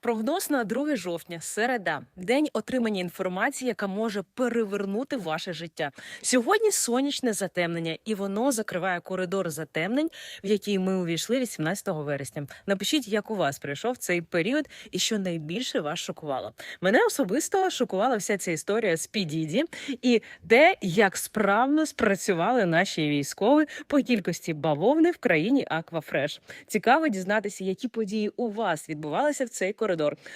Прогноз на 2 жовтня, середа, день отримання інформації, яка може перевернути ваше життя. Сьогодні сонячне затемнення, і воно закриває коридор затемнень, в який ми увійшли 18 вересня. Напишіть, як у вас прийшов цей період, і що найбільше вас шокувало. Мене особисто шокувала вся ця історія з Підіді і те, як справно спрацювали наші військові по кількості бавовни в країні Аквафреш. Цікаво дізнатися, які події у вас відбувалися в цей коридор.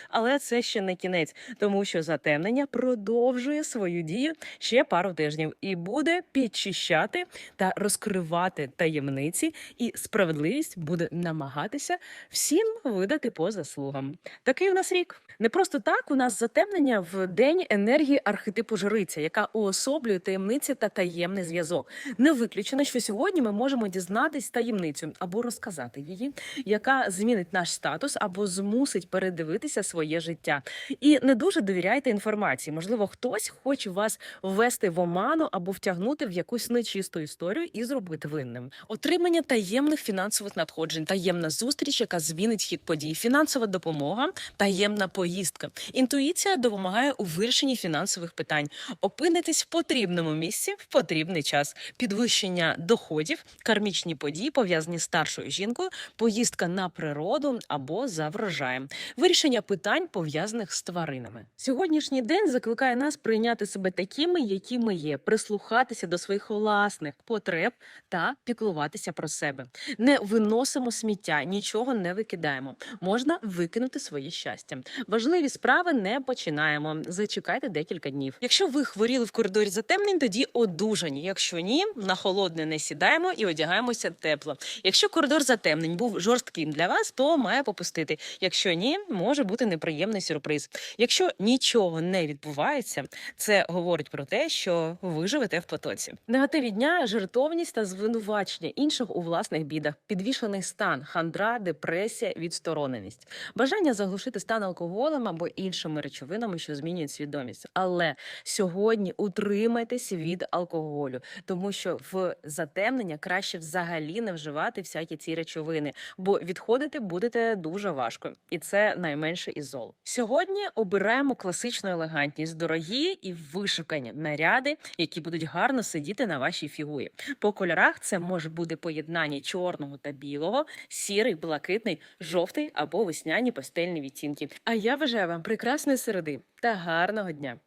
Але це ще не кінець, тому що затемнення продовжує свою дію ще пару тижнів і буде підчищати та розкривати таємниці, і справедливість буде намагатися всім видати по заслугам. Такий у нас рік. Не просто так у нас затемнення в день енергії архетипу жриця, яка уособлює таємниці та таємний зв'язок. Не виключено, що сьогодні ми можемо дізнатись таємницю або розказати її, яка змінить наш статус або змусить передивитися своє життя. І не дуже довіряйте інформації. Можливо, хтось хоче вас ввести в оману або втягнути в якусь нечисту історію і зробити винним. Отримання таємних фінансових надходжень, таємна зустріч, яка змінить хід подій, фінансова допомога, таємна поїздка. Інтуїція допомагає у вирішенні фінансових питань. Опинитесь в потрібному місці в потрібний час. Підвищення доходів, кармічні події пов'язані з старшою жінкою, поїздка на природу або за врожаєм, вирішення питань пов'язаних з тваринами. Сьогоднішній день закликає нас прийняти себе такими, які ми є, прислухатися до своїх власних потреб та піклуватися про себе. Не виносимо сміття, нічого не викидаємо. Можна викинути своє щастя. Важливі справи не починаємо. Зачекайте декілька днів. Якщо ви хворіли в коридорі затемнень, тоді одужані. Якщо ні, на холодне не сідаємо і одягаємося тепло. Якщо коридор затемнень був жорстким для вас, то має попустити. Якщо ні, може бути неприємний сюрприз. Якщо нічого не відбувається, це говорить про те, що ви живете в потоці. Негативі дня, жертовність та звинувачення інших у власних бідах, підвішений стан, хандра, депресія, відстороненість, бажання заглушити стан алкоголем або іншими речовинами, що змінюють свідомість. Але сьогодні утримайтесь від алкоголю, тому що в затемнення краще взагалі не вживати всякі ці речовини, бо відходити будете дуже важко, і це найменше із зол. Сьогодні обираємо класичну елегантність, дорогі і вишукані наряди, які будуть гарно сидіти на вашій фігурі. По кольорах це може бути поєднання чорного та білого, сірий, блакитний, жовтий або весняні пастельні відтінки. А я бажаю вам прекрасної середи та гарного дня.